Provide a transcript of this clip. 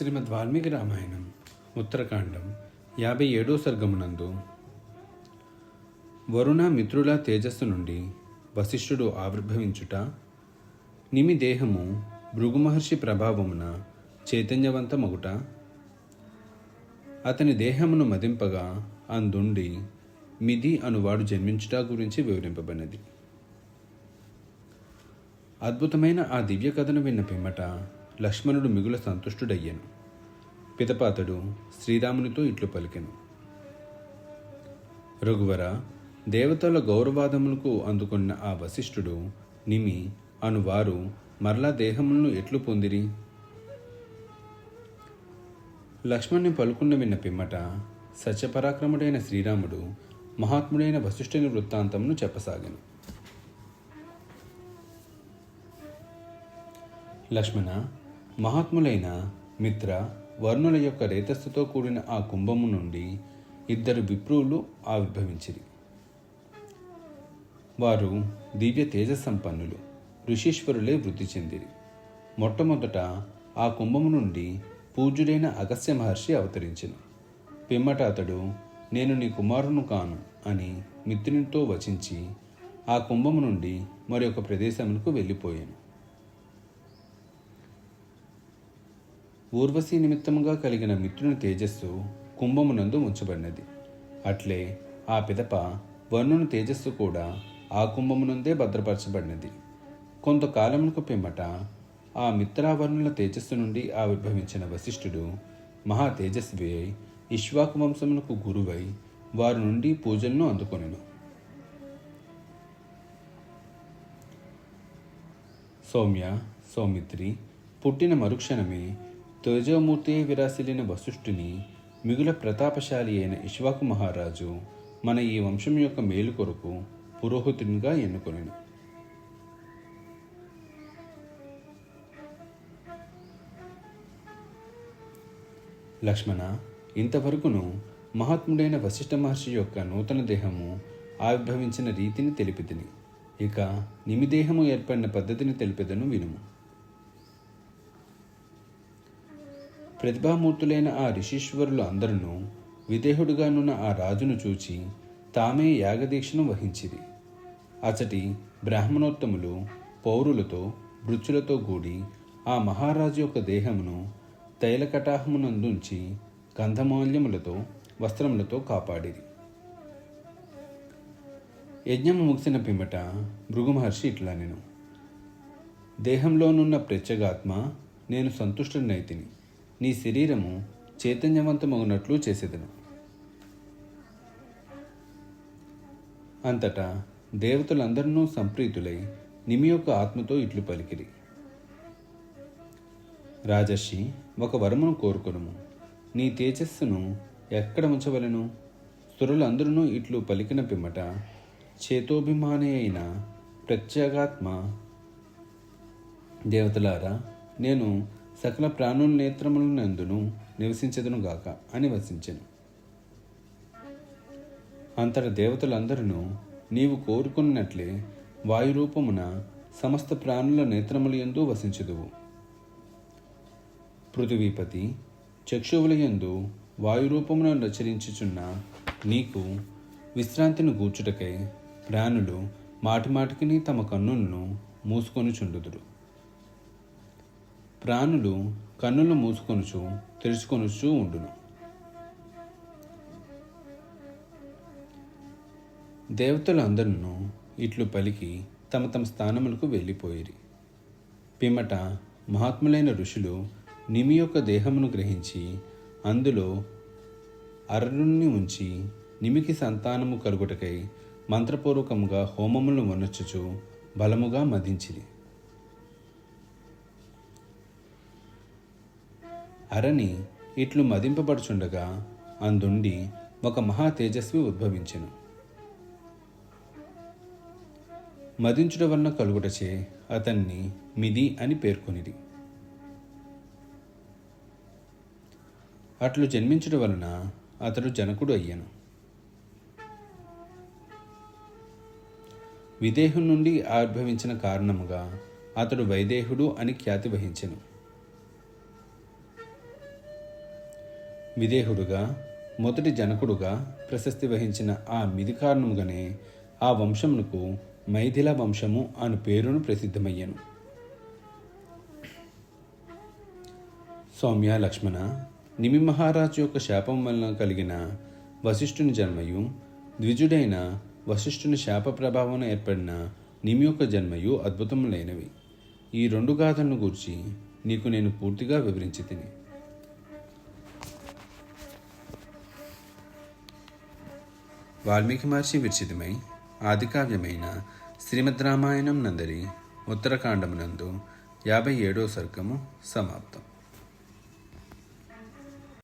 శ్రీమద్ వాల్మీకి రామాయణం ఉత్తరకాండం యాభై ఏడో సర్గమునందు. వరుణ మిత్రుల తేజస్సు నుండి వశిష్ఠుడు ఆవిర్భవించుట నిమి దేహము భృగుమహర్షి ప్రభావమున చైతన్యవంతమగుట అతని దేహమును మదింపగా అందుండి మిది అనువాడు జన్మించుట గురించి వివరింపబడినది. అద్భుతమైన ఆ దివ్య కథను విన్న పిమ్మట లక్ష్మణుడు మిగుల సంతుష్టుడయ్యాను. పితపాతడు శ్రీరామునితో ఇట్లు పలికెను. రఘువర దేవతల గౌరవాదములకు అందుకున్న ఆ వశిష్ఠుడు నిమి అనువారు మరలా దేహములను ఎట్లు పొందిరి? లక్ష్మణ్ణి పలుకున్న విన్న పిమ్మట సత్యపరాక్రముడైన శ్రీరాముడు మహాత్ముడైన వశిష్ఠుని వృత్తాంతమును చెప్పసాగాను. లక్ష్మణ మహాత్ములైన మిత్ర వర్ణుల యొక్క రేతస్సుతో కూడిన ఆ కుంభము నుండి ఇద్దరు విప్రువులు ఆవిర్భవించిరి. వారు దివ్య తేజ సంపన్నులు ఋషీశ్వరులే వృద్ధి చెందిరి. మొట్టమొదట ఆ కుంభము నుండి పూజ్యుడైన అగస్త్య మహర్షి అవతరించను. పిమ్మట అతడు నేను నీ కుమారును కాను అని మిత్రునితో వచించి ఆ కుంభము నుండి మరొక ప్రదేశములకు ప్రదేశమునకు వెళ్ళిపోయాను. ఊర్వశీ నిమిత్తముగా కలిగిన మిత్రుని తేజస్సు కుంభమునందు ఉంచబడినది. అట్లే ఆ పిదప వర్ణుని తేజస్సు కూడా ఆ కుంభమునందే భద్రపరచబడినది. కొంతకాలమునకు పిమ్మట ఆ మిత్రావర్ణుల తేజస్సు నుండి ఆవిర్భవించిన వశిష్ఠుడు మహా తేజస్వి అయి ఇష్వాకు వంశమునకు గురువై వారి నుండి పూజలను అందుకొనెను. సౌమ్య సౌమిత్రి పుట్టిన మరుక్షణమే తేజోమూర్తి విరాసిలిన వశిష్ఠుని మిగుల ప్రతాపశాలి అయిన ఇష్వాకు మహారాజు మన ఈ వంశం యొక్క మేలు కొరకు పురోహితునిగా ఎన్నుకొనెను లక్ష్మణ ఇంతవరకును మహాత్ముడైన వశిష్ఠ మహర్షి యొక్క నూతన దేహము ఆవిర్భవించిన రీతిని తెలిపితిని ఇక నిమిదేహము ఏర్పడిన పద్ధతిని తెలిపెదను వినుము ప్రతిభామూర్తులైన ఆ ఋషీశ్వరులు అందరూ విదేహుడుగానున్న ఆ రాజును చూచి తామే యాగదీక్షను వహించిరి. అచటి బ్రాహ్మణోత్తములు పౌరులతో మృత్యులతో కూడి ఆ మహారాజు యొక్క దేహమును తైలకటాహమునందుంచి గంధమాల్యములతో వస్త్రములతో కాపాడిరి. యజ్ఞము ముగిసిన పిమ్మట భృగుమహర్షి ఇట్లా నేను దేహంలోనున్న ప్రత్యేగాత్మ నేను సంతుష్టునైతిని నీ శరీరము చైతన్యవంతమగునట్లు చేసేదను. అంతటా దేవతలందరినూ సంప్రీతులై నిమి యొక్క ఆత్మతో ఇట్లు పలికిరి. రాజర్షి ఒక వరమును కోరుకును నీ తేజస్సును ఎక్కడ ఉంచవలను? సురులందరూ ఇట్లు పలికిన పిమ్మట చేతోభిమాని అయిన ప్రత్యేగాత్మ దేవతలారా నేను సకల ప్రాణుల నేత్రములనందును నివసించదును గాక అని వసించెను. అంతట దేవతలందరూ నీవు కోరుకున్నట్లే వాయురూపమున సమస్త ప్రాణుల నేత్రముల యందు వసించుదువు. పృథివీపతి చక్షువుల యందు వాయురూపమున రచరించుచున్న నీకు విశ్రాంతిని గూర్చుటకై ప్రాణులు మాటిమాటికి తమ కన్నులను మూసుకొని చుండుదురు ప్రాణులు కన్నులు మూసుకొనుచు తెరుచుకొనుచు ఉండును. దేవతలు అందరూ ఇట్లు పలికి తమ తమ స్థానములకు వెళ్ళిపోయిరి. పిమ్మట మహాత్ములైన ఋషులు నిమి యొక్క దేహమును గ్రహించి అందులో అరుణ్ణి ఉంచి నిమికి సంతానము కలుగుటకై మంత్రపూర్వకముగా హోమములను వనొచ్చుచు బలముగా మదించిరి. అరణి ఇట్లు మదింపబడుచుండగా అందుండి ఒక మహా తేజస్వి ఉద్భవించెను. మదించుట వలన కలుగుటచే అతన్ని మిది అని పేర్కొనిది అట్లు జన్మించుట వలన అతడు జనకుడు అయ్యాను. విదేహం నుండి ఆవిర్భవించిన కారణముగా అతడు వైదేహుడు అని ఖ్యాతి వహించెను. విదేహుడుగా మొదటి జనకుడుగా ప్రశస్తి వహించిన ఆ మిది కారణముగానే ఆ వంశమునకు మైథిల వంశము అను పేరును ప్రసిద్ధమయ్యను. సౌమ్య లక్ష్మణ నిమి మహారాజు యొక్క శాపం వలన కలిగిన వశిష్ఠుని జన్మయు ద్విజుడైన వశిష్ఠుని శాప ప్రభావం ఏర్పడిన నిమి యొక్క జన్మయు అద్భుతములైనవి. ఈ రెండు గాథలను గూర్చి నీకు నేను పూర్తిగా వివరించి తిని వాల్మీకి మహర్షి విరచితమై ఆదికావ్యమైన శ్రీమద్ రామాయణం నందరి ఉత్తరకాండమునందు యాభై ఏడో సర్గము సమాప్తం.